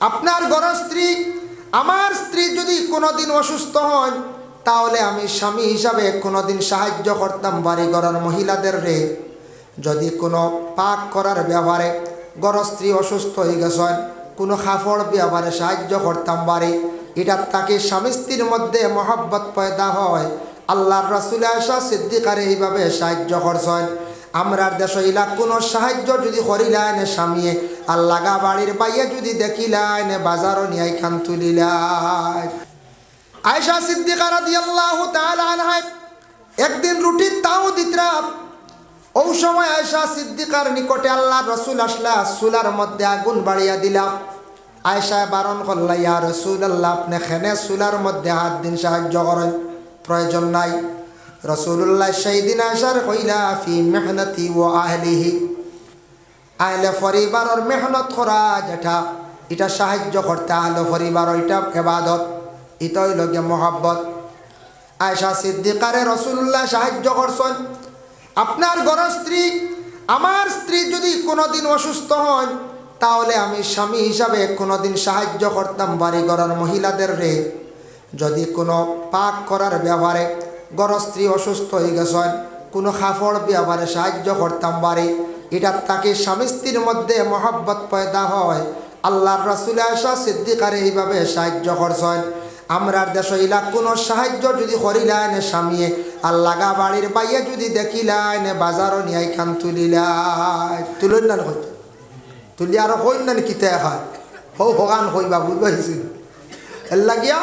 আপনার ঘর স্ত্রী, আমার স্ত্রী যদি কোনোদিন অসুস্থ হয়, তাহলে আমি স্বামী হিসাবে কোনোদিন সাহায্য করতাম বাড়ি ঘরের মহিলাদের রে। যদি কোনো পাক করার ব্যাপারে গড় স্ত্রী অসুস্থ হয়ে গেছেন কোনো খাফড় ব্যাপারে সাহায্য করতাম বাড়ি, এটা তাকে স্বামী স্ত্রীর মধ্যে মহব্বত পয়দা হয়। আল্লাহর রাসুল আশা সিদ্দিকারে এইভাবে সাহায্য করছেন। আমরার দেশ ইলা কোনো সাহায্য যদি করিলাইন স্বামীয়ে আল্লাহ গা বাড়ির বাইয়ে যদি দেখিলাইন, বাজারও নিয়াই খান তুলিলাই আয়সা সিদ্দিকা রাদিয়াল্লাহু তাআলা আনহা, একদিন রুটি তাও দিতরা। ও সময় আয়সা সিদ্দিকার নিকটে আল্লাহ রসুল আসলা, চুলার মধ্যে আগুন বাড়িয়া দিলাম আয়সা বারণ করলা, ইয়া রসুল আল্লাহ আপনি খেনে চুলার মধ্যে হাত দিন সাহায্য করেন, প্রয়োজন নাই। রসুল্লাহ সেই দিন আসার কইলা ফি মেহনতি ও আহলিহি। আহলে পরিবারের মেহনত করা যেটা, এটা সাহায্য করতে আহলে পরিবার এটা এবাদত ইতই লগে মহাব্বত। আয়সা সিদ্দিকারে রসুল্লাহ সাহায্য করছেন, আপনার ঘর স্ত্রী, আমার স্ত্রী যদি কোনোদিন অসুস্থ হয় তাহলে আমি স্বামী হিসাবে কোনোদিন সাহায্য করতাম বাড়ি ঘরের মহিলাদের রে। যদি কোনো পাক করার ব্যাপারে গর স্ত্রী অসুস্থ হয়ে গেছেন। কোনো খাফড় ব্যাপারে সাহায্য করতাম বাড়ি। এটা তাকে স্বামী স্ত্রীর মধ্যে মহব্বত পয়দা হয়। আল্লাহর রাসুল আশা সিদ্দিকারে এইভাবে সাহায্য করছেন। আমরার দেশ ইলা কোনো সাহায্য যদি করিলাইন স্বামীয়ে, আল্লাহ গা বাড়ির বাইয়ে যদি দেখিলাইন বাজারও নিয়াই খান তুলিলাই তুলন না হইতে তুলি আর হইন না কিতে হয় হৌ ভগান হইবা বুঝবাইছি এর লাগিয়া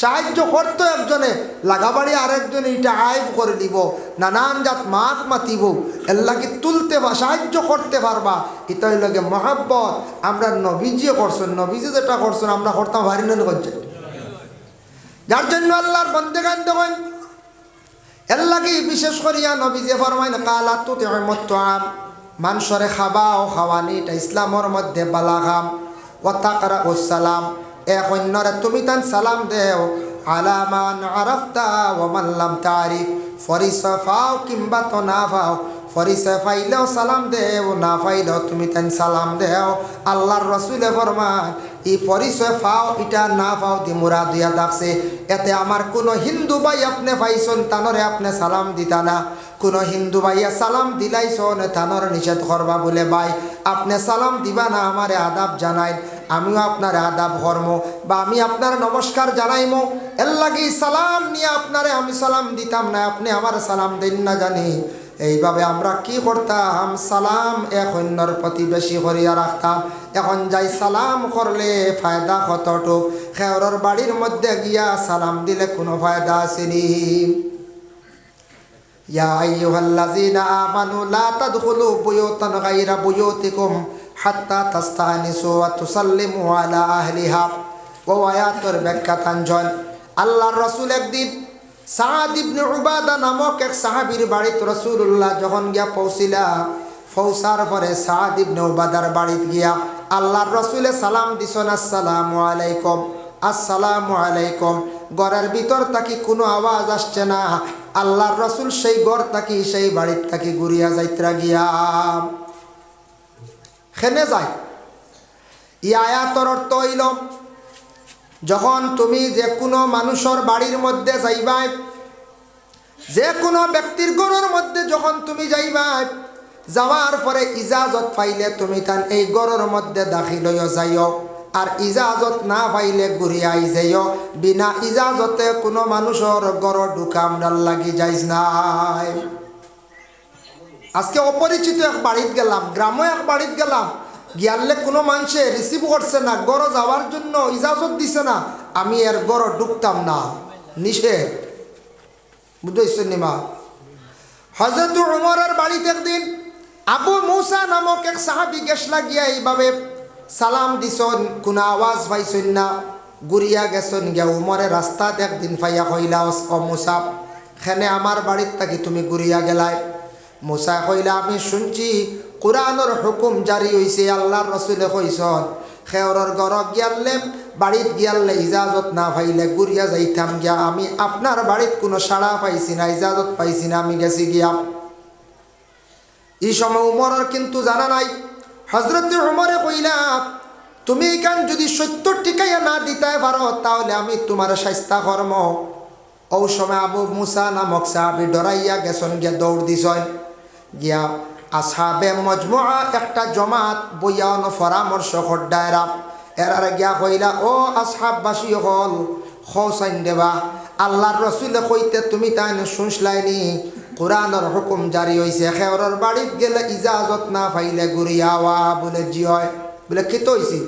সাহায্য করতো একজনে, লাগাবাড়ি আরেকজনে, এটা আইব করে দিব নানান জাত মাত মাতিব এর লাগি তুলতে বা সাহায্য করতে পারবা এটাই লাগে মহাব্বত। আমরা নবীজিও করছেন, নবীজি যেটা করছেন, আমরা করতাম ভারি না করছে যার জন্য আল্লাহর বন্দে গান দেবেন এর লাগি বিশেষ করিয়া নবীজে ফরমাইন, কালা তো আম মানসরে খাবা ও খাওয়ানি এটা ইসলামর মধ্যে বালাগাম। ও তাকরা ও সালাম এক অন্যরে তুমি তান সালাম দেও। আলামান আরফতা ও মাল্লাম তারিফ ফরিসয় ফাও কিংবা তো না ফাও। ফরিসয় ফাইলেও সালাম দেও, না ফাইলেও তুমি তান সালাম দেও। আল্লাহর রসুলে ফরমান এই পরিচয় ফাও এটা না ফাও দি মুরা দিয়া ডাকছে এতে আমার কোনো হিন্দু ভাই আপনি পাইছন তানরে আপনি সালাম দিতা না। কোনো হিন্দু ভাইয়া সালাম দিলাইছন তানর নিষেধ করবা বলে ভাই, আপনি সালাম দিবা না আমারে আদাব জানাই আমিও আপনার আদাব কর্ম বা আমি আপনার নমস্কার জানাইমো। এর লাগি সালাম নিয়ে আপনারে আমি সালাম দিতাম না, আপনি আমার সালাম দিন না জানি। এইভাবে আমরা কি করতাম? সালাম এক অন্যর প্রতি বেশি করিয়া রাখতাম। এখন যাই সালাম করলে ফায়দা কতটুক? খেয়রর বাড়ির মধ্যে গিয়া সালাম দিলে কোনো ফায়দা আসেনি ইয়া আইয়ুহাল্লাযীনা আমানু লা তাদখুলু বুয়ুতান গায়রা বুয়ুতিকুম। হাত্তা তাস্তানিসু ওয়া তুসাল্লিমু আলা আহলিহা। ও আয়াতের ব্যাখ্যা তাঞ্জন আল্লাহর রাসূল একদিন সাদ ইবনে উবাদা নামক এক সাহাবীর বাড়িতে রাসূলুল্লাহ যখন গিয়া পৌঁছিলা, ফৌসার পরে সাদ ইবনে উবাদার বাড়িতে গিয়া আল্লাহর রসুলে সালাম দিছন, আসসালামু আলাইকুম আসসালামু আলাইকুম। ঘরের ভিতর তাকি কোনো আওয়াজ আসছে না। আল্লাহর রসুল সেই গড় তাকি সেই বাড়ির তাকি ঘুরিয়া যাইত্রা গিয়া। খেনে যায়? ই আয়াতর অর্থ হইল, যখন তুমি যে কোনো মানুষের বাড়ির মধ্যে যাইবাই যে কোনো ব্যক্তির গরুর মধ্যে যখন তুমি যাইবাই, যাওয়ার পরে ইজাজত পাইলে তুমি তান এই গরুর মধ্যে দাখিল হইয়া যাইও, আর ইজাজত না পাইলে ঘুরিয়াই যাইও। বিনা ইজাজতে কোনো মানুষের গড় ঢুকা আমরা লাগি যাইস নাই। আজকে অপরিচিত এক বাড়িত গেলাম, গ্রামে এক বাড়িত গেলাম। গিয়ালে কোনো মানুষে রিসিভ করছে না গড় যাওয়ার জন্য ইজাজত দিছে না, আমি এর গড় ঢুকতাম না। নিষেধ। বুঝতে নিমা হজরত উমরের বাড়িতে একদিন আবু মৌসা নামক এক সাহাবি গেছলা গিয়া এইভাবে সালাম দিছন, কোনো আওয়াজ পাইছন না গুড়িয়া গেছন গিয়া উমরে রাস্তাত একদিন পাইয়া কইলা ও মুসাফ খেনে আমার বাড়ির থাকি তুমি গুড়িয়া গেলাই মুসা কইলা, আমি শুনছি কোরআনের হুকুম জারি হইছে, আল্লাহর রসুলে কইসন। খেয়রর গর গিয়ালে, বাড়িত গিয়ালে ইজাজত না পাইলে গুড়িয়া যাইতাম গিয়া। আমি আপনার বাড়িত কোনো সাড়া পাইছি না, ইজাজত পাইছি না, আমি গেছি গিয়া। এই সময় উমরের কিন্তু জানা নাই। হজরত উমরে কইলা, তুমি এখান যদি সত্তর টিকাইয়া না দিতে পারো, তাহলে আমি তোমার স্বাস্থ্য কর্ম। ও সময় আবু মুসা নামক সাহাবি ডরাইয়া গেছন গিয়া দৌড় দিছন। গিয়া আসাবে মজমুয়া একটা জমাত বইয়া অন পরামর্শ খড্ডায়রা এরার গিয়া কইলা, ও আসহাববাসী হল খৌসাইন দেবা, আল্লাহর রসুলে কইতে তুমি তাই শুনসলাইনি কোরআনের হুকুম জারি হয়েছে খেওরের বাড়িত গেলে ইজাজত না পাইলে গুড়িয়াওয়া বলে জি হয় বলে খেতে হয়েছি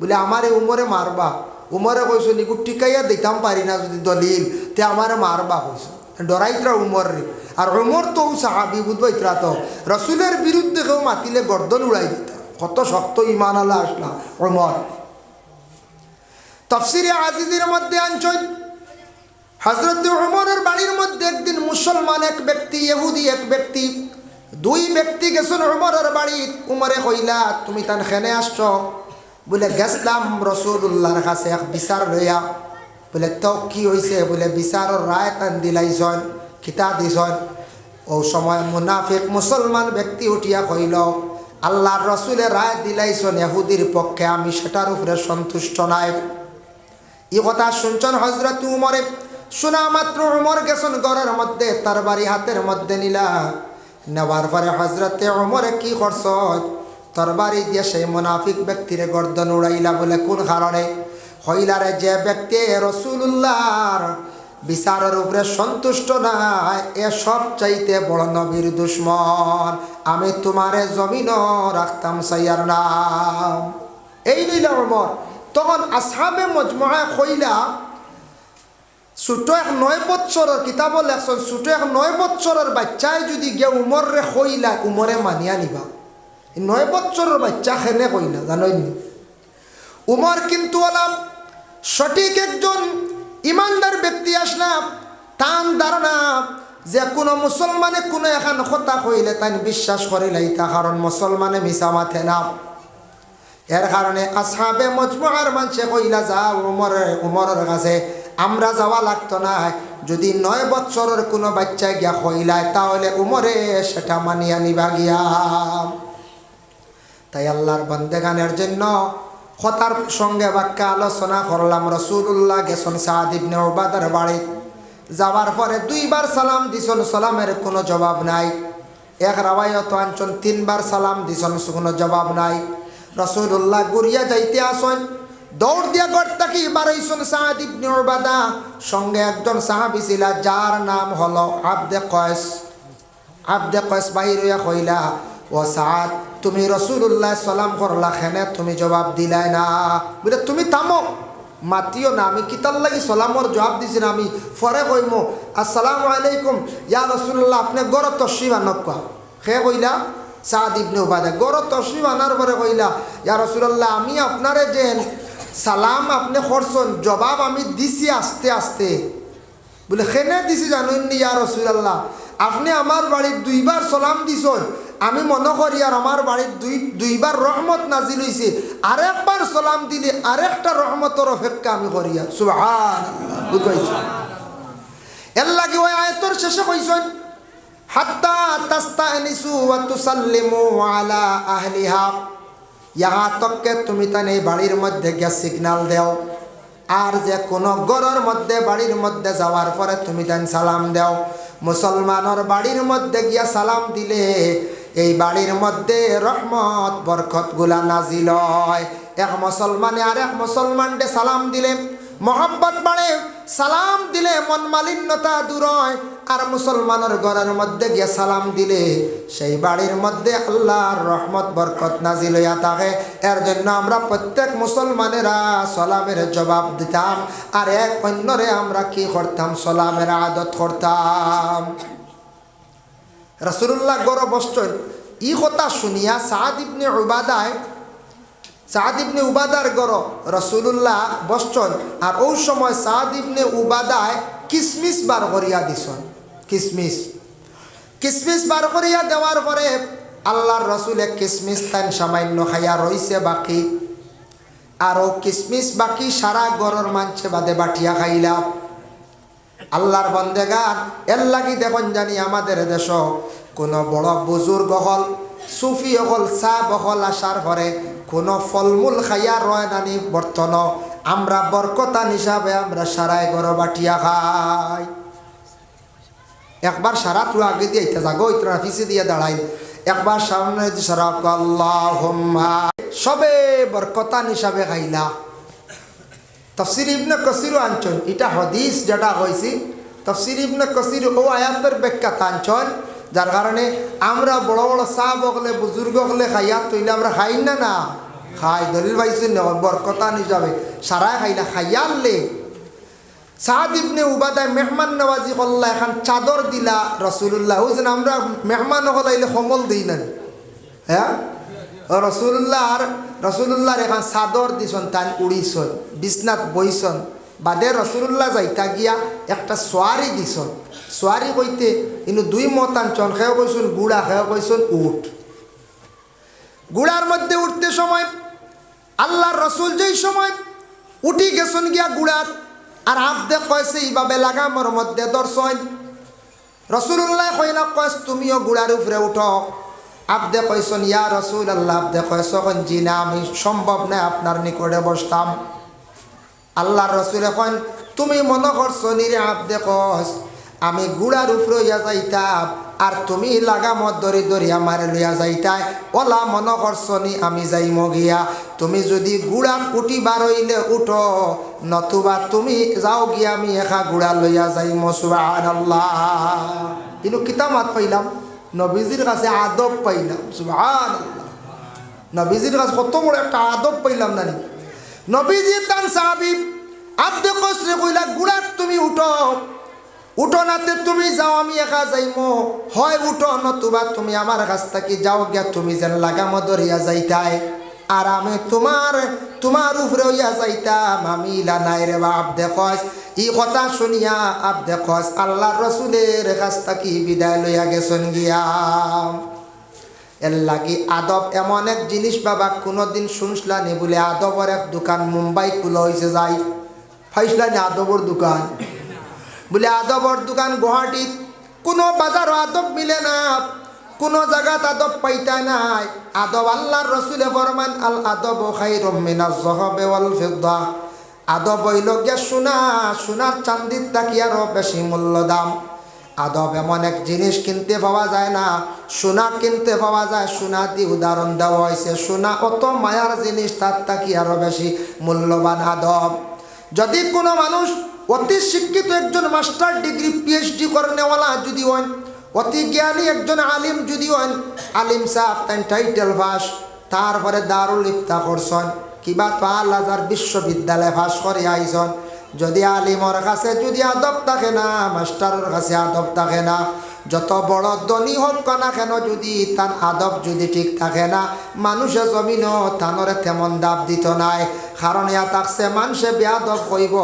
বলে, আমারে উমরে মারবা। উমরে কইছো নিকু টিকাইয়া দিতাম পারি না যদি দলিল, তে আমারে মারবা কইছো। ডরাইতরা উমর রে। আর উমর তো সাহাবি বুধবাইতরা তো রসুলের বিরুদ্ধে কেউ মাতিলে গর্দন উড়াই দিতা। কত শক্ত ইমান আল্লাহ আসলা উমর তফসিরে আজিজের মধ্যে আঞ্চল হজরত উমরের বাড়ির মধ্যে একদিন মুসলমান এক ব্যক্তি, ইহুদি এক ব্যক্তি, দুই ব্যক্তি গেছেন উমরের বাড়ি। উমরে কইলা, তুমি তান খেনে আসছ? বলে গেছলাম রসুল্লাহর কাছে এক বিচার লইয়া। বলে, তো কি হয়েছে বলে, বিচারের রায় তান দিলাইছন খিতা দিছন। ও সময় মুনাফিক মুসলমান ব্যক্তি উঠিয়া কইল আল্লাহর রসুলে রায় দিলাইছন এহুদির পক্ষে, আমি সেটার উপরে সন্তুষ্ট নাই। ই কথা শুনছেন হজরত উমরে। শোনা মাত্র উমর গেছেন ঘরের মধ্যে, তার বাড়ি হাতের মধ্যে নিলা। নেওয়ার পরে হজরতে উমরে কি করছ তোর বাড়ি দিয়ে সেই মুনাফিক ব্যক্তিরে গর্দন উড়াইলা বলে, কোন কারণে? হইলারে যে ব্যক্তি রসুল্লাহর বিচারের উপরে সন্তুষ্ট নাই এ সব চাইতে বড় নবীর দুশ্মন। আমি তোমারে জমিন রাখতাম সাইয়ার নাম। এই উমর তখন আসামে মজমুয়া কইলা ছোট এক নয় বৎসরের কিতাব লেখছেন, ছোট এক নয় বৎসরের বাচ্চায় যদি গিয়ে উমরে কইলা উমরে মানিয়া নিবা। এই নয় বৎসরের বাচ্চা খেনে কইলা জানই নি উমর কিন্তু আলাম সঠিক একজন ইমানদার ব্যক্তি আসলাম তান ধারণা যে কোনো মুসলমানে কোনো এখন কথা কইলে তাই বিশ্বাস করিলাই তা কারণ মুসলমানে মিশা মাথে না। এর কারণে আসাবে মজমুয়ার মানুষে কইলা, যা উমর, উমরের কাছে আমরা যাওয়া লাগতো না, যদি নয় বৎসরের কোনো বাচ্চা গিয়া কইলায়, তাহলে উমরে সেটা মানিয়া নিবা গিয়া। তাই আল্লাহর বন্দেগানের জন্য কথার সঙ্গে বাক্যা আলোচনা করলাম রসুল্লাহ গেছন সাহাদিবনে ওবাদার বাড়ি। যাওয়ার পরে দুইবার সালাম দিছন, সালামের কোনো জবাব নাই। এক রাবায়ত আনছন, তিনবার সালাম দিছন, কোনো জবাব নাই। রসুল্লাহ গুড়িয়া যাইতে আসন, দৌড় দিয়া গড়তাকি বারইছন সাহাদ ইবনে উবাদা? সঙ্গে একজন সাহাবি ছিল, যার নাম হলো আবদে কয়েস। আবদে কয়েস বাহির হইয়া কইলা ও সাদ, তুমি রসুল্লাহ সালাম করলা খেনে তুমি জবাব দিলাই না। বলে, তুমি থামো, মাতিও না, আমি কিতার লাগি সালামর জবাব দিছি না, আমি ফরে কইমো, আসসালামু আলাইকুম, ইয়া রসুল্লাহ আপনি গড় তসিবা নকা সে কইলা, সাদ ইবনে উবাদা, গড় তসিব আনার পরে কইলা, ইয়া রসুল্লাহ আমি আপনারে যেন সালাম আপনি করছেন, জবাব আমি দিছি আস্তে আস্তে। বলে, খেনে দিছি জানুন ইয়া রসুল্লাহ আপনি আমার বাড়ির দুইবার সালাম দিছেন আমি মনে করি আর আমার বাড়ির দুই দুইবার রহমত নাজিল হয়েছে আরেকবার সালাম দিলে আরেকটা রহমতের অপেক্ষা আমি করি আর সুহান বুঝাইছি এর লাগে ওই আয়তর শেষে কইছেন হাত্তা তাস্তা ওয়া তুসাল্লিমু আলা আহলিহা। ইহা তককে তুমি তানে বাড়ির মধ্যে গিয়া সিগনাল দেও। আর যে কোনো গড়ের মধ্যে বাড়ির মধ্যে যাওয়ার পরে তুমি তান সালাম দেও। মুসলমানের বাড়ির মধ্যে গিয়া সালাম দিলে এই বাড়ির মধ্যে রহমত, বরকতগুলা নাজিল হয়। এক মুসলমানে আর এক মুসলমানকে সালাম দিলে, মহব্বত বাড়ে, সালাম দিলে মন মালিন্যতা দূর হয়। আর মুসলমানের ঘরের মধ্যে গিয়ে সালাম দিলে, সেই বাড়ির মধ্যে আল্লাহর রহমত, বরকত নাজিল হইয়া থাকে। এর জন্য আমরা প্রত্যেক মুসলমানেরা সালামের জবাব দিতাম। আর এক অন্যরে আমরা কি করতাম? সালামের আদত করতাম। রসুল্লাহ গৌরব বসছেন ই কথা শুনিয়া সাদ ইবনে উবাদায় সাদ ইবনে উবাদার গর রসুল্লাহ বসছেন আর ওই সময় সাদ ইবনে উবাদায় কিসমিস বার করিয়া দিছন। কিসমিস। কিসমিস বার করিয়া দেওয়ার পরে আল্লাহর রসুলে কিসমিস তান সামান্য খাইয়া রইছে বাকি। আরও কিসমিস বাকি সারা গরর মানছে বাদে বাটিয়া খাইলাম আল্লাহর বন্দেগান এর লাগি দেখুন জানি আমাদের দেশ, কোনো বড় বুজুর্গ হল, সুফি হল সাহ হল আসার পরে কোনো ফলমূল খাইয়া রয় নানি বর্তন। আমরা বরকতান হিসাবে আমরা সারাই গরো বাটিয়া খাই। একবার সারা তুই আগে দিয়ে ইতে যাগো ইতরা পিছিয়ে দিয়ে দাঁড়াই। একবার সামনে সারা সবে বরকতান হিসাবে খাইলা। তফসির ইবনে কসিরও আনছন। এটা হদিস যেটা হয়েছি তফসির ইবনে কসির ও আয়াতের ব্যাখ্যা আনছন, যার কারণে আমরা বড় বড় সাহ বকলে বুজুর্গ হলে খাইয়া তৈলে আমরা খাই না না? খাই, দলিল পাইছি না বরকতান হিসাবে সারাই খাইলা, খাইয়া আনলে। সাহাদ ইবনে উবাদায় মেহমান নওয়াজি করল্লা এখন চাদর দিলা রসুল্লাহ আমরা মেহমান হলাইলে সমল দিই না হ্যাঁ? রসুল্লাহ আর রসুল্লাহর এখন চাদর দিছন তান উড়িছন বিছনাত বইছন বাদে রসুল্লাহ যাইতা গিয়া একটা সোয়ারি দিছন। সোয়ারি কইতে কিন্তু দুই মতান চন খেয়ে কইছুন গুড়া খেয়ে কইছুন উঠ। গুড়ার মধ্যে উঠতে সময় আল্লাহর রসুল যেই সময় উঠি গেছন গিয়া গুড়াত, আর আবদে কয়েছে এইভাবে লাগামর মধ্যে দর্শন রসুল্লাহ কইলা কয়েস তুমিও গুড়ার উপরে উঠো। আবদে কইসন ইয়া রসুল আল্লাহ আবদে কয়েস জি না, আমি সম্ভব নয় আপনার নিকটে বসতাম। আল্লাহর রসুল এখন, তুমি মনে করছ নিরে আবদে কস, আমি গুড়ার উপরে ইয়া যাইতাম, আর তুমি লাগামত ধরি ধরি আমার লইয়া যাইতাই। ওলা মনে করছ নি, আমি যাইম গিয়া। তুমি যদি গুড়া কুটি বারইলে উঠো, নতুবা তুমি যাও গিয়া আমি একা গুড়া লইয়া যাইম সুবাহ আল্লাহ কিন্তু কিতামাত পাইলাম। নবীজির কাছে আদব পাইলাম সুহান নবীজির কাছে কত বড় একটা আদব পাইলাম নানি। নবীজির দান সাহাবি, আব্দে কসরে কইলা গুড়াত তুমি উঠো। নাতে তুমি যাও, আমি একা যাইম। হয় উঠো, নতুবা তুমি আমার কাছ থেকে যাও গিয়া, তুমি যেন লাগামো ধরিয়া যাইতাই আর আমি তোমার তোমার উপরে হইয়া যাইতাম। আমি ইলা নাই রে বাপ, দেখস। ই কথা শুনিয়া, আপ দেখস আল্লাহ রসুলের কাছ থেকে বিদায় লইয়া গেছেন গিয়া। এর লাগি আদব এমন এক জিনিস বাবা, কোনোদিন শুনসলানি বলে আদবর এক দোকান মুম্বাই খুলো হয়েছে যাই। ফাইসলানি আদবর দোকান। বলে আদবর দোকান গুয়াহাটিত। কোনো বাজারও আদব মিলে না। কোনো জায়গাত আদব পাইতা নাই। আদব আল্লাহর রসুলে ফরমান, আল আদব খাই রমিনা জহবে ওয়াল ফিদ্দা। আদব গিয়া সোনা, সোনার চান্দির তাকি আরও বেশি মূল্য দাম আদব এমন এক জিনিস কিনতে পাওয়া যায় না। সোনা কিনতে পাওয়া যায়, সোনা দিয়ে উদাহরণ দেওয়া হয়েছে সোনা অত মায়ার জিনিস, তার তাকি আরও বেশি মূল্যবান আদব। যদি কোনো মানুষ অতি শিক্ষিত একজন মাস্টার ডিগ্রি পিএইচডি করেনেওয়ালা যদি হন অতি জ্ঞানী একজন আলিম যদিও আলিম সাহ তাই টাইটেল ফাঁস, তারপরে দারুল ইফতা করছেন, কিবা পাল হাজার বিশ্ববিদ্যালয়ে ফাঁস করে আইসন যদি আলিমর কাছে যদি আদব থাকে না, মাস্টারের কাছে আদব থাকে না যত বড় ধনী হোক না কেন যদি তার আদব যদি ঠিক থাকে না? মানুষে জমিন তানরে তেমন দাব দিত নাই। কারণ ইয়া থাকছে মানুষে বেয়াদব কইব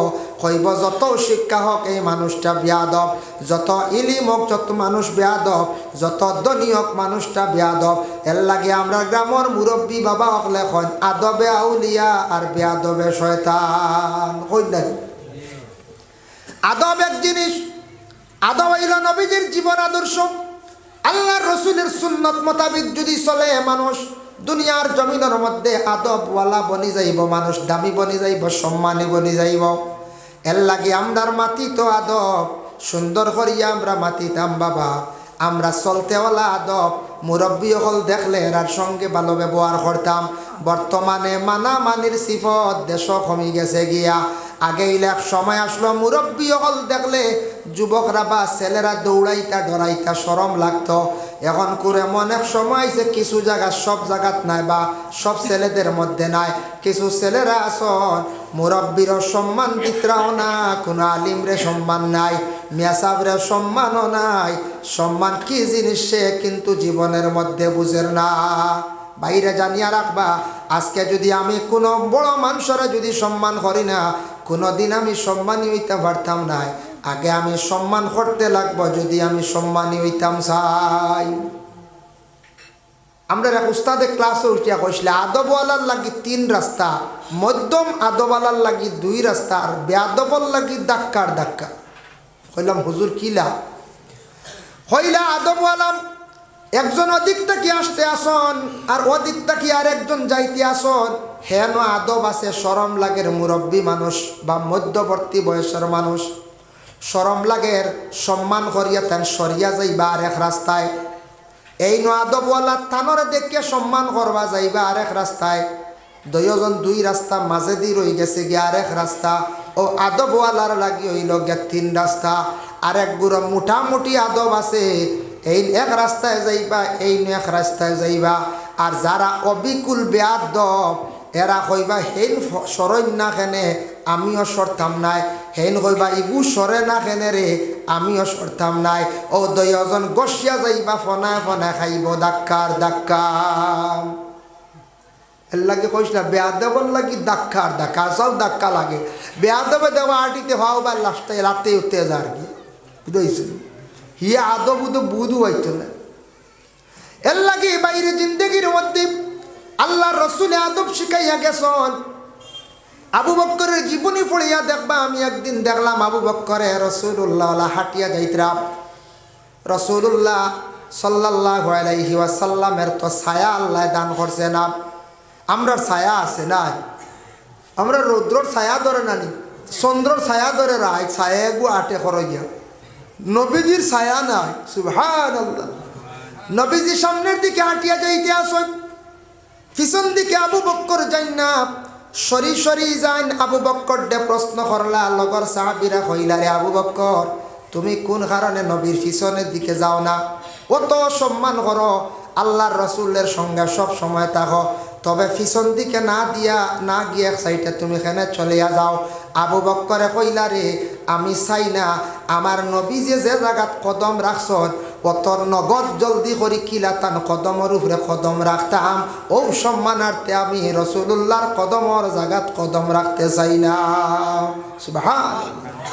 কইব যত শিক্ষা হোক এই মানুষটা বেয়াদব, যত ইলিম হোক যত মানুষ বেয়াদব, যত ধনী হোক মানুষটা বেয়াদব। এর লাগে আমরা গ্রামের মুরব্বী বাবা হক লেখন, আদবে আউলিয়া আর বেয়াদবে শয়তান। কই আদব এক জিনিস আদব নবীদের জীবন আদর্শ। আল্লাহ রসুলের সুন্নত মোতাবিক যদি চলে মানুষ, দুনিয়ার জমিনের মধ্যে আদবওয়ালা বনি যাইব, মানুষ দামি বনি যাইব, সম্মানী বনি যাইব। এর লাগে আমরার মাতি তো আদব, সুন্দর করিয়া আমরা মাতিতাম বাবা, আমরা চলতেওয়ালা আদব মুরব্বী হল দেখলে এরার সঙ্গে ভালো ব্যবহার করতাম। বর্তমানে মানামানির সিফত দেশ কমি গেছে গিয়া। আগে এক সময় আসলো, মুরব্বী হল দেখলে যুবকরা বা ছেলেরা দৌড়াইতা ডরাইতা সরম লাগতো। এখন করে এমন এক সময় আইছে কিছু জায়গা সব জায়গাত নাই বা সব ছেলেদের মধ্যে নাই। কিছু ছেলেরা আসন মুরব্বীর সম্মান দিতরাও না, কোনো আলিমরে সম্মান নাই মেসাবরে সম্মানও নাই। সম্মান কি জিনিস সে কিন্তু জীবনের মধ্যে বুঝের না। বাইরে জানিয়া রাখবা, আজকে যদি আমি কোনো বড় মানুষরা যদি সম্মান করি না কোনো দিন আমি সম্মানী হইতে পারতাম নাই। আগে আমি সম্মান করতে লাগবো, যদি আমি সম্মানী হইতাম চাই আমরা এক উস্তাদে ক্লাসে উঠিয়া কইসলে, আদবওয়ালার লাগি তিন রাস্তা, মধ্যম আদবওয়ালার লাগি দুই রাস্তা আর বেআদবর লাগি দাক্কার দাক্কা কইলাম, হুজুর কিলা হইলা আদবওয়ালাম একজন অধিক থাকি আসতে আসন আর অধিক থাকি আর একজন যাইতে আসন। হেন আদব আছে সরম লাগের মুরব্বী মানুষ বা মধ্যবর্তী বয়সের মানুষ। সরম লাগের সম্মান করিয়া তেন সরিয়া যাইবা আর এক রাস্তায়। এই নো আদবওয়ালা থানরে দেখে সম্মান করবা যাইবা আর এক রাস্তায় দুইজন দুই রাস্তা মাঝে দি রই গেছে গিয়ে আর এক রাস্তা ও আদবওয়ালার লাগি হইল গিয়া তিন রাস্তা আর এক গুড়ো মোটামুটি আদব আছে। এই এক রাস্তায় যাইবা, এই এক রাস্তায় যাইবা। আর যারা অবিকুল বেয়াদব এরা কইবা হেন খেনে আমিও সরতাম নাই। হেন কইবা ইগু সরে না খেনে রে আমিও সরতাম নাই। ও দয়জন গসিয়া যাইবা ফনায় ফনায় খাইব দাক্কার দাক্কা এর লাগে কইস না, বেয়া দেবর লাগি দাক্কা আর দাক্কা সব দাক্কা লাগে। বেয়া দেবে দেওয়া আটিতে হওয়া বা লাস্টে রাতে উঠতে যার কি। বুঝেছিল হিয়া আদব বুধ বুধু হইতো না। এর লাগে বাইরে জিন্দগির মধ্যে আল্লাহ রসুলে আদব শিখাইয়া গেছন। আবু বক্করের জীবনী পড়িয়া দেখবা আমি একদিন দেখলাম আবু বক্করে রসুল্লাহ হাটিয়া যাইতরাম রসুল্লাহ সাল্লাহ আলাইহি ওয়াসাল্লামের তো ছায়া আল্লাহ দান করছে না। আমরা ছায়া আছে না আমরা রৌদ্রর ছায়া ধরে নানি চন্দ্রর ছায়া ধরে রায় ছায়া গু আটে করইয়া নবীজির ছায়া নাই সুভান নবীজি সামনের দিকে হাঁটিয়া যাইতে আসেন, পিছন দিকে আবু বক্কর যাই না সরি সরি যাইন আবু বক্কর দে প্রশ্ন করলা, লগর সাহাবিরা কইলা, রে আবু বক্কর, তুমি কোন কারণে নবীর পিছনের দিকে যাও না? অত সম্মান করো, আল্লাহর রসুলের সঙ্গে সব সময় থাকো। তবে পিছন দিকে না দিয়া, না গিয়ে সাইডে তুমি এখানে চলিয়া যাও। আবু বক্করে কইলা রে, আমি চাই না, আমার নবী যে যে জায়গাত কদম রাখছন অতর নগদ জলদি করি কিলাতান কদমর উপরে কদম রাখতাম। ও সম্মানার্থে আমি রসুল্লাহর কদমর জাগাত কদম রাখতে চাই না।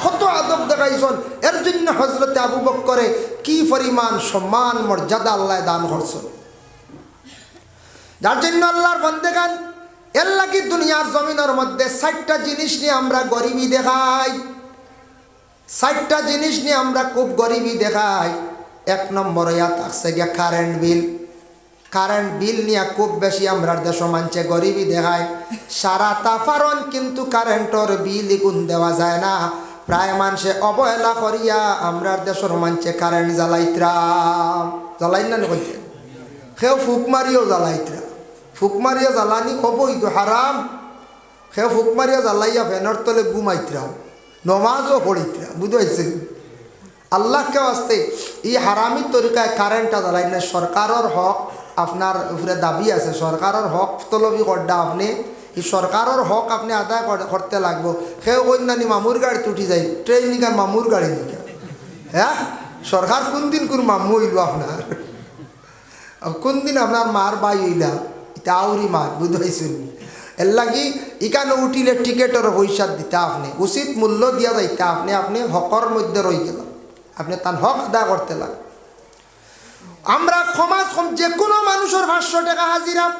কত আদব দেখাইছন। এর জন্য হজরতে আবু বক্করে কি পরিমাণ সম্মান, মর্যাদা আল্লাহ দান করছেন। যার জন্য আল্লাহর বন্দেগান এর লাগি দুনিয়ার জমিনের মধ্যে ষাটটা জিনিস নিয়ে আমরা গরিবী দেখাই। ষাটটা জিনিস নিয়ে আমরা খুব গরিবী দেখাই। এক নম্বর থাকছে গিয়া কারেন্ট বিল কারেন্ট বিল নিয়ে খুব বেশি আমরা দেশ মানছে গরিবী দেখায় সারা তাফারন কিন্তু কারেন্টর বিল গুণ দেওয়া যায় না। প্রায় মানুষে অবহেলা করিয়া আমরার দেশের মানছে কারেন্ট জ্বালাইতরাম। জ্বালাই না কইতে? সেও ফুক মারিও জ্বালাইতরা ফুক মারিয়া জ্বালানি অবৈধ হারাম। সে ফুক মারিয়া জ্বালাইয়া ফেনের তলে ঘুমাইতরাম নমাজও পড়িতরা বুঝাইছে আল্লাহকে আসতে? এই হারামি তরিকায় কারেন্টটা জ্বালাই না সরকারের হক আপনার উপরে দাবি আছে। সরকারের হক তলবি করডা আপনি। এই সরকারের হক আপনি আদায় কর- করতে লাগবো। সেও কন্যানি মামুর গাড়ি উঠি যায়। ট্রেন নিকান মামুর গাড়ি নিকা। হ্যাঁ সরকার কোন দিন কোন মামু হইল আপনার কোন দিন আপনার মার বাই হইলা আউরি মার বুঝাইছেন? এর লাগি ইকানে উঠিলে টিকেটের পয়সা দিতে আপনি, উচিত মূল্য দিয়া যাইতে আপনি আপনি হকর মধ্যে রই গেল। আপনি তার হক আদা করতে লাগ। আমরা সমাজ যে কোনো মানুষের পাঁচশো টাকা হাজিরা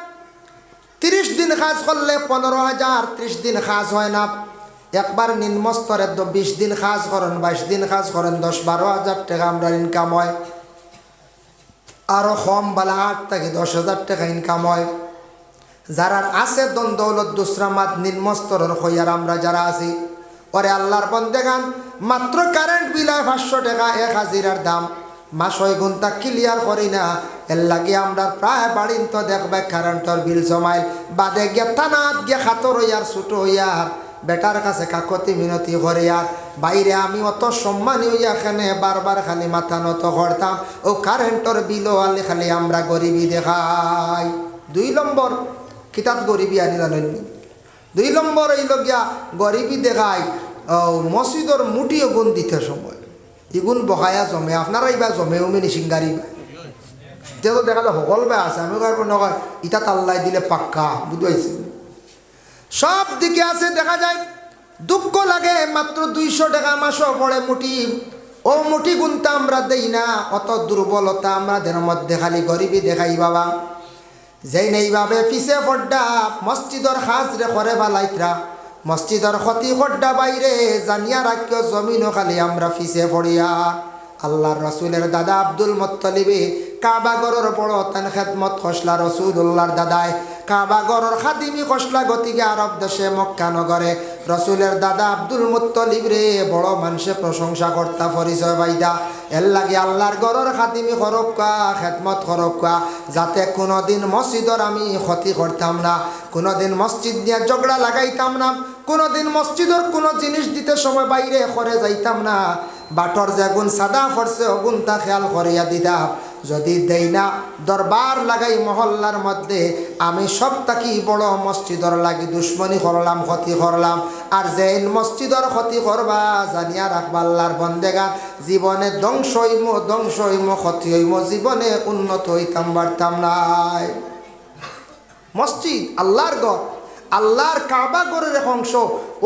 তিরিশ দিন কাজ করলে পনেরো হাজার ত্রিশ দিন কাজ হয় না। একবার নিম্ন স্তরে তো বিশ দিন কাজ করেন বাইশ দিন কাজ করেন দশ বারো হাজার টাকা আমরা ইনকাম হয়। আরও কম বেলা আট থেকে দশ হাজার টাকা ইনকাম হয়। যারা আছে দন দৌলত দুসরামাত নিম্ন স্তরের হইয়ার আমরা যারা আছি। ওরে আল্লাহর বন্দেগান, মাত্র কারেন্ট বিলায় পাঁচশো টাকা, এক হাজিরার দাম। মাস ছয় ঘণ্টা ক্লিয়ার করি না, এর লাগে আমরা প্রায় বাড়িন তো দেখবে কারেন্টর বিল জমাই বাদে গিয়ে থানাত গিয়ে খাতর হইয়ার, ছুটো হইয়ার। বেটার কাছে কাকতি মিনতি করে আর। বাইরে আমি অত সম্মানী হইয়া এখানে বারবার খালি মাথা নত করতাম। ও কারেন্টর বিলও আলে খালি আমরা গরিবী দেখাই। দুই নম্বর কিতাব গরিবী আনি জানেননি দুই নম্বর এই লগিয়া গরিবী দেখায় মসজিদর মুটিও গুণ দিতে সময়। ইগুণ বহায়া জমে আপনারা ইবা জমে উমিনি সিঙ্গারি তো দেখা যায় সকল বে আছে, আমি কারণ নকয়, ইটা তাল্লাই দিলে পাক্কা বুঝাইছি সব দিকে আছে, দেখা যায় দুঃখ লাগে মাত্র দুইশো টাকা মাসও পড়ে মুটি। ও মুঠি গুনতে আমরা দেই না, অত দুর্বলতা আমাদের মধ্যে খালি গরিবী দেখাই বাবা। যেই নেইভাবে পিছে ফড্ডা মসজিদর সাজ রে করে ভালাইতরা মসজিদর ক্ষতি ফড্ডা বাইরে জানিয়া রাখিও জমিনও খালি আমরা পিছে ফড়িয়া আল্লাহর রসুলের দাদা আব্দুল মোত্তলিবে কাবাগরের বড় তান খেদমত খসলা রসুল্লাহর দাদায় কাবাগরের খাদিমি খসলা গতিকে আরব দেশে মক্কা নগরে। রসুলের দাদা আব্দুল মুত্তলিব রে, বড় মানুষে প্রশংসা কর্তা পরিচয় বাইদা এর লাগে আল্লাহর গরর খাতিমি খরক্কা খেদমত খরক্কা যাতে কোনোদিন মসজিদর আমি ক্ষতি করতাম না। কোনোদিন মসজিদ নিয়ে ঝগড়া লাগাইতাম না। কোনোদিন মসজিদর কোনো জিনিস দিতে সময় বাইরে করে যাইতাম না। বাটর যে গুণ সাদা ফরছে অগুণ তা খেয়াল করিয়া দিতাম যদি দেই না, দরবার লাগাই মহল্লার মধ্যে, আমি সব তাকি বড় মসজিদর লাগি, দুশ্মনী করলাম, ক্ষতি করলাম। আর যেন মসজিদর ক্ষতি করবা, জানিয়া রাখবা আল্লাহর বন্দেগান জীবনে ধ্বংস হইম ধ্বংস হইম, ক্ষতি হইম, জীবনে উন্নত হইতাম পারতাম নাই। মসজিদ, আল্লাহর গড় আল্লাহর কাবা গড়ের এক অংশ,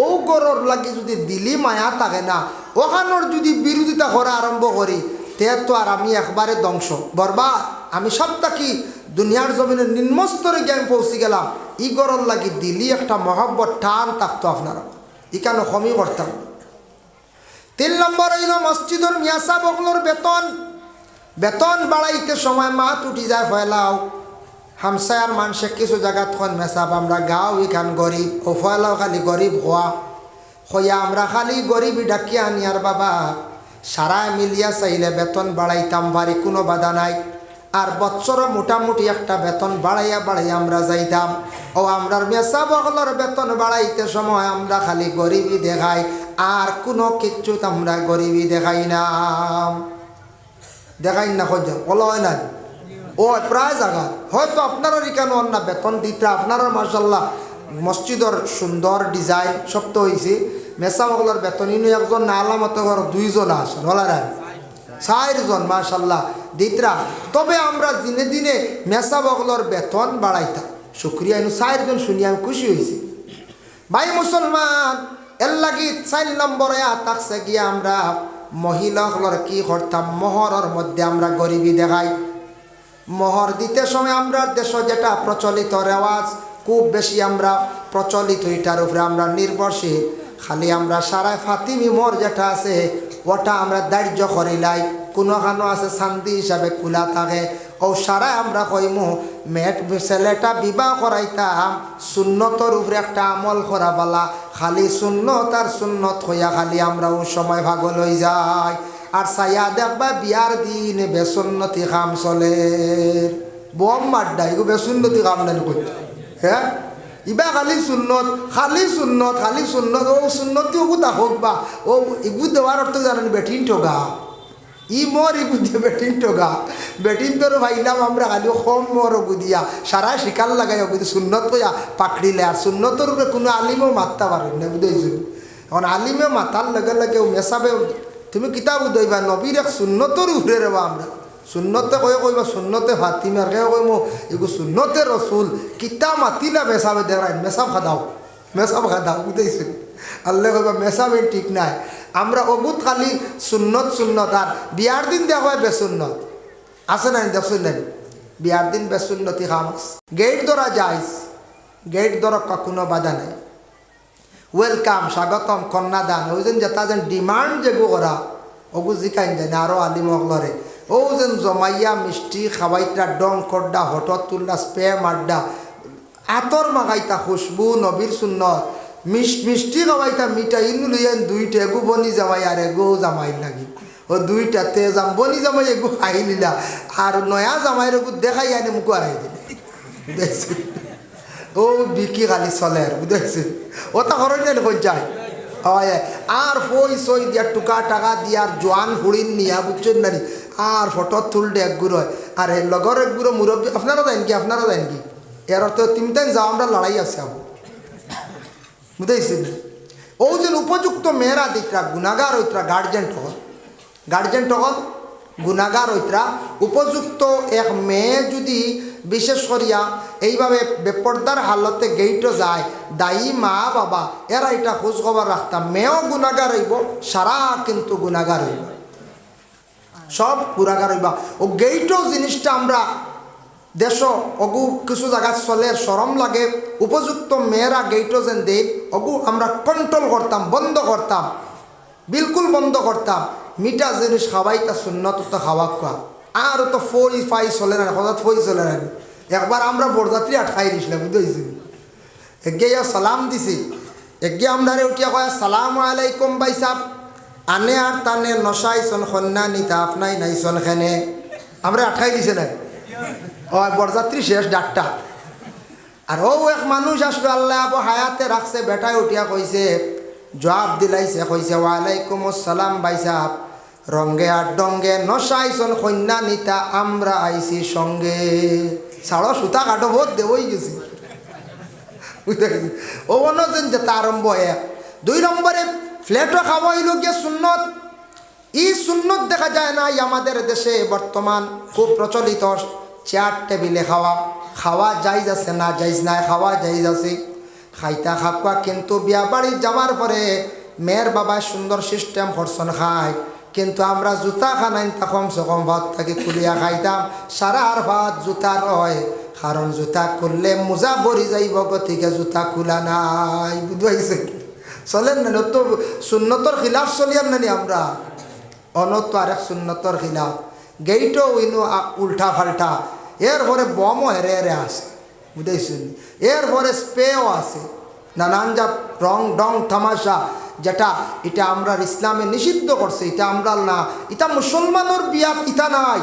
ও গড়র লাগি যদি দিলি মায়া থাকে না, ওখানোর যদি বিরোধিতা করা আরম্ভ করি তে তো আর আমি একবারে ধ্বংস, বরবাদ। আমি সব থাকি দুনিয়ার জমিনে নিম্নস্তরে গিয়ে আমি পৌঁছে গেলাম। ই গড়র লাগি দিলি একটা মহব্বত টান থাকতো আপনারা ইকানো কমই করতাম। তিন নম্বর হইল মসজিদর মিয়াসা বগলোর বেতন। বেতন বাড়াইতে সময় মাত উঠি যায় ফয়লাও। হামসায়ার মানুষে কিছু জায়গাত খন মেসাব, আমরা গাঁও ইখান গরিব। ও ফয়লাও খালি গরিব হওয়া হইয়া আমরা খালি গরিবই ডাকিয়া আনিয়ার বাবা। সারা মিলিয়া চাইলে বেতন বাড়াইতাম পারি কোনো বাধা নাই। আর বৎসর মোটামুটি একটা বেতন বাড়াইয়া বাড়াইয়া আমরা যাইতাম। ও আমরার মেসা বগলর বেতন বাড়াইতে সময় আমরা খালি গরিবই দেখাই, আর কোনো কিচ্ছুত আমরা গরিবই দেখাই না। দেখাই না খোঁজ বলা হয় না ও, প্রায় জায়গা হয়তো আপনারও কেন না বেতন দিতে, আপনারও মার্শাল্লাহ মসজিদর সুন্দর ডিজাইন সব তো হয়েছে মেসা বগলর বেতন, ইনু একজন না আলামত ঘর, দুইজন আসেন বলার চারজন মার্শাল্লাহ দিতরা তবে আমরা দিনে দিনে মেসা বগলর বেতন বাড়াইতাম। শুক্রিয়া, ইনু চারজন শুনি আমি খুশি হয়েছি। ভাই মুসলমান, এর লাগি চার নম্বরে তাকছে গিয়ে আমরা মহিলাগুলোর কি করতাম? মহরের মধ্যে আমরা গরিবী দেখাই। মহর দিতে সময় আমরা দেশ যেটা প্রচলিত রেওয়াজ, খুব বেশি আমরা প্রচলিত এটার উপরে আমরা নির্ভরশীল। খালি আমরা সারায় ফাতিমি মোর যেটা আছে, ওটা আমরা দার্য করিলাই কোনো খানো আছে শান্তি হিসাবে খোলা থাকে। ও সারাই আমরা কইমু, মেট ছেলেটা বিবাহ করাইতাম, সুন্নতর উপরে একটা আমল করা বলা। খালি সুন্নত আর সুন্নত হইয়া খালি আমরা ও সময় ভাগল হয়ে যাই। আর সাইয়া দেখবা বিয়ার দিন বেসুন্নতি কাম চলে। বম মাড্ডা এগো বেসুন্নতি কাম নানি হ্যাঁ? ইবা খালি সুন্নত খালি সুন্নত খালি সুন্নত, ও সুন্নতি ওগু তা হোক বা, ও ইগু দেওয়ার অর্থ জানেন, বেটিন ঠোকা ই মর ইগু দিয়ে বেটিন ঠোকা বেটিন তোর ভাইলাম আমরা খালি কম মর ওগু দিয়া। সারা শিকার লাগাই ওগু সুন্নত কইয়া পাকড়িলে আর সুন্নতর উপরে কোনো আলিমও মারতে পারেন না বুঝেছি এখন আলিমে মাতার লগে লগে মেসাবে তুমি কিতাব দইবা নবীর এক সুন্নতর উপরে রেবা আমরা। সুন্নতে কয়ে কইবা সুন্নতে ফাতিমার কে কইমো এগু সুন্নতে রসুল, কিতা মাতিলা মেসাবে দেখাই মেসাব খাদাও মেসাব খাদাও বুঝেছি আল্লাহ কইবা মেসাবে ঠিক নাই। আমরা অগুত খালি সুন্নত সুন্নত আর বিয়ার দিন দেখা হয় বেসুন্নত আছে নাই দেখছেন নাই? বিয়ার দিন বেসুন্নতি খামাস। গেট ধরা যাইস গেট ধরক কোনো বাধা নাই। ওয়েলকাম স্বাগতম, কন্যাদান। ওই যেন যেটা যেন ডিমান্ড যেগু করা ওগু জিকাইন যায় না আরও আলিম অকলরে ও যেন জমাইয়া মিষ্টি খাবাইতা ডং কড্ডা হঠত তুল্লা স্পে মাড্ডা আতর মাগাইতা খুশবু নবীর সুন্নত মিষ্টি খাওয়াইতা মিঠা লইয়ান দুইটা এগু বনি জামাই আর এগু জামাই লাগি। ও দুইটা তে যাম বনি জামাই এগু খাই লিলা আর নয়া জামাইর এগু দেখাই আনি দিলে। দেখছি ও বিকি খালি চলে আর বুঝেছি ও তা নেই কই যায়? হয়। আর ফই সই দিয়া টুকা টাকা দিয়ার জোয়ান হুড়িন নিয়া, বুঝছেন না আর ফটো তুলতে এক গুড়ো আর এর লগর এক গুড়ো মুরব্বী আপনারা যান কি, আপনারা যান কি? এর অর্থ তিনটাই যাও, আমরা লড়াই আছে আবু। বুঝেছেন ও যেন উপযুক্ত মেয়েরা দিকরা গুণাগার হইতরা গার্জেন টকল গার্জেন টকল গুণাগার হইতরা উপযুক্ত এক মেয়ে যদি বিশেষ করিয়া এইভাবে বেপর্দার হালতে গেইটও যায়, দায়ী মা বাবা, এরা এটা খোঁজ খবর রাখতাম। মেয়েও গুণাগার হইব, সারা কিন্তু গুণাগার হইব। সব গুণাগার হইবা। ও গেইটও জিনিসটা আমরা দেশ অগু কিছু জায়গা চলে সরম লাগে। উপযুক্ত মেয়েরা গেইটও যেন দেই, অগু আমরা কন্ট্রোল করতাম, বন্ধ করতাম। বিলকুল বন্ধ করতাম। মিঠা জিনিস শূন্যত তো খাওয়া খোয়া আর তো ফই, ফাই চলে না, হঠাৎ ফই চলে না। একবার আমরা বরযাত্রী আটকাই দিছিলাম বুঝতে ইয়া সালাম দিছি। এগে আমদারে উঠিয়া কয় সালাম আলাইকুম ভাই সাহ আনে আর তানে নশাইছন সন্না নিতা আপনাই নাইছন খেনে। আমরা আটকাই দিছে না ও বরযাত্রী শেষ ডাকটা আর ও এক মানুষ আসলো, আল্লাহ আবু হায়াতে রাখছে, বেটায় উঠিয়া কইছে। জবাব দিলাইছে, কইছে, ওয়ালাইকুম আসসালাম ভাই সাহ রঙ্গে আর ডঙ্গে নশাইছন কন্যা নিতা, আমরা আইছি সঙ্গে। ছাড়ো, সুতা কাটো বহুত দেবই গেছি। বুঝতে গেছি ও অনজন যেটা আরম্ভ এক। দুই নম্বরে ফ্ল্যাটও খাওয়া হইল গিয়ে সুন্নত। ই সুন্নত দেখা যায় না আমাদের দেশে বর্তমান খুব প্রচলিত চেয়ার টেবিলে খাওয়া। খাওয়া যাইজ আছে না যাইজ নাই, খাওয়া যাইজ আছে। খাইতা খাপা কিন্তু বিয়া বাড়ি যাওয়ার পরে মেয়ের বাবা সুন্দর সিস্টেম করছন খায়। কিন্তু আমরা জুতা খানাইন তা কমসে কম ভাত থাকি খুলিয়া খাইতাম, সারা আর ভাত জুতা রয়, কারণ জুতা খুললে মোজা ভরি যাইব গতিকে জুতা খোলা নাই, বুঝাইছে চলেন না তো সুন্নতর খিলাফ চলিয়ার নানি আমরা? অনত আরেক সুন্নতর খিলাফ। গেইটও ইনু উল্টা ফাল্টা। এর পরে বমও হেরে হেরে আছে বুঝাইছেন এর পরে স্প্রেও আছে। নানান জাত, রং, ডং, তামাশা। যেটা এটা আমরা ইসলামে নিষিদ্ধ করছে, এটা আমরা না। এটা মুসলমানের বিয়াত ইটা নাই।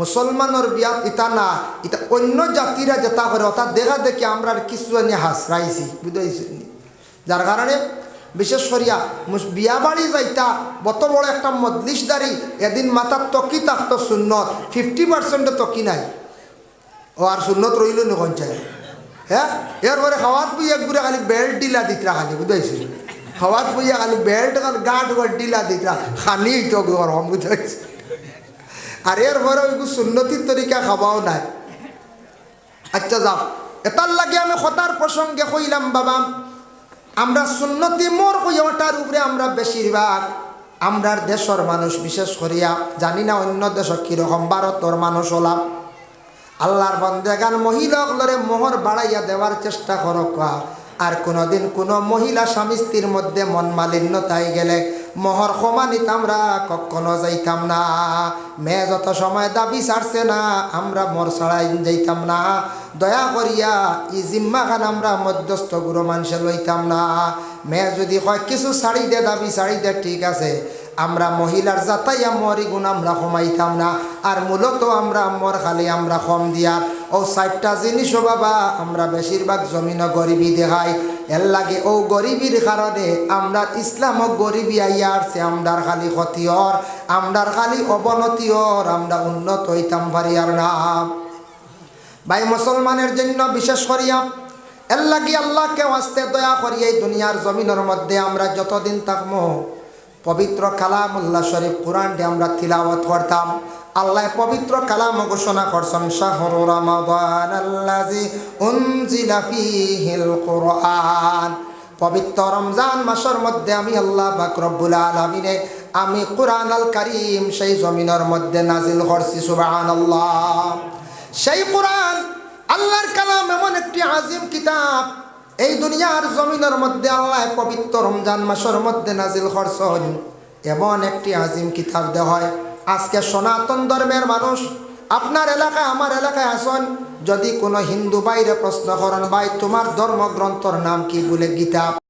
মুসলমানের বিয়াত ইটা না। এটা অন্য জাতিরা যেটা করে, অর্থাৎ দেখা দেখি আমরা কিছু এনে হাসরাইছি, বুঝাইছেন যার কারণে বিশেষ করিয়া বিয়া বাড়ি যাইতা, বত বড় একটা মজলিসদারি এদিন মাথার তকি থাকতো সুন্নত ফিফটি পার্সেন্টে তকি নাই। ও আর সুন্নত রইল নি চাই হ্যাঁ? এরপরে খাওয়াত বইয়া ঘুরে খালি বেল্ট ডিলা দিতরা খালি বুঝাইছি খাওয়াত বইয়া খালি বেল্ট খালি গাঁট গাঁট ডিলা দিতরা খানি তো গরম বুঝাইছি আর এরপরে ওইগু সুন্নতির তরিকা খাওয়াও নাই আচ্ছা যাও এটার লাগে আমি কথার প্রসঙ্গে কইলাম বাবা আমরা সুন্নতি মোর হইয়াটার উপরে আমরা বেশিরভাগ আমরার দেশের মানুষ বিশেষ করিয়া জানি না অন্য দেশ কীরকম ভারতর মানুষ হলাম আল্লাহর বন্দেগান মহিলাগুলোরে মোহর বাড়াইয়া দেওয়ার চেষ্টা করক আর কোনোদিন কোনো মহিলা স্বামী স্ত্রীর মধ্যে মন মালিন্য তাই গেলে মহর সমানিত আমরা কখনো যাইতাম না। মেয়ে যত সময় দাবি ছাড়ছে না, আমরা মর ছাড়াই যাইতাম না। দয়া করিয়া ই জিম্মা খান আমরা মধ্যস্থ গুরু মানুষে লইতাম না। মেয়ে যদি কয়, কিছু ছাড়ি দে দাবি ছাড়ি দে ঠিক আছে। আমরা মহিলার যাতাইয়া মরি গুণ আমরা কমাইতাম না। আর মূলত আমরা মর খালি আমরা কম দিয়ার ও চারটা জিনিসও বাবা, আমরা বেশিরভাগ জমিন গরিবি দেখাই। এর লাগে ও গরিবির কারণে আমরা ইসলামও গরিবি আইয়া আসছে, আমরার খালি ক্ষতিয়র আমরার খালি অবনতিয়র আমরা উন্নত হইতাম পারি আর না। ভাই, মুসলমানের জন্য বিশেষ করিয়া, এর লাগি আল্লাহকে আসতে দয়া করি এই দুনিয়ার জমিনের মধ্যে আমরা যতদিন থাকব পবিত্র কালাম কালামুল্লাহ শরীফ কোরআনটি আমরা তিলাওয়াত করতাম। আল্লাহ পবিত্র কালাম ঘোষণা করছেন, শাহরু রমাদান কোরআন। পবিত্র রমজান মাসের মধ্যে আমি আল্লাহ পাক রব্বুল আলামিনে আমি কোরআন আল কারীম সেই জমিনের মধ্যে নাজিল করছি সুবাহান আল্লাহ সেই কোরআন আল্লাহর কালাম এমন একটি আজিম কিতাব এই দুনিয়ার জমিনের মধ্যে আল্লাহ পবিত্র রমজান মাসের মধ্যে নাজিল করছেন। এমন একটি আজিম কিতাব দেওয়া হয়। আজকে সনাতন ধর্মের মানুষ, আপনার এলাকায়, আমার এলাকায় আসন। যদি কোনো হিন্দু বাইরে প্রশ্ন করেন, ভাই, তোমার ধর্মগ্রন্থর নাম কি? বলে গীতা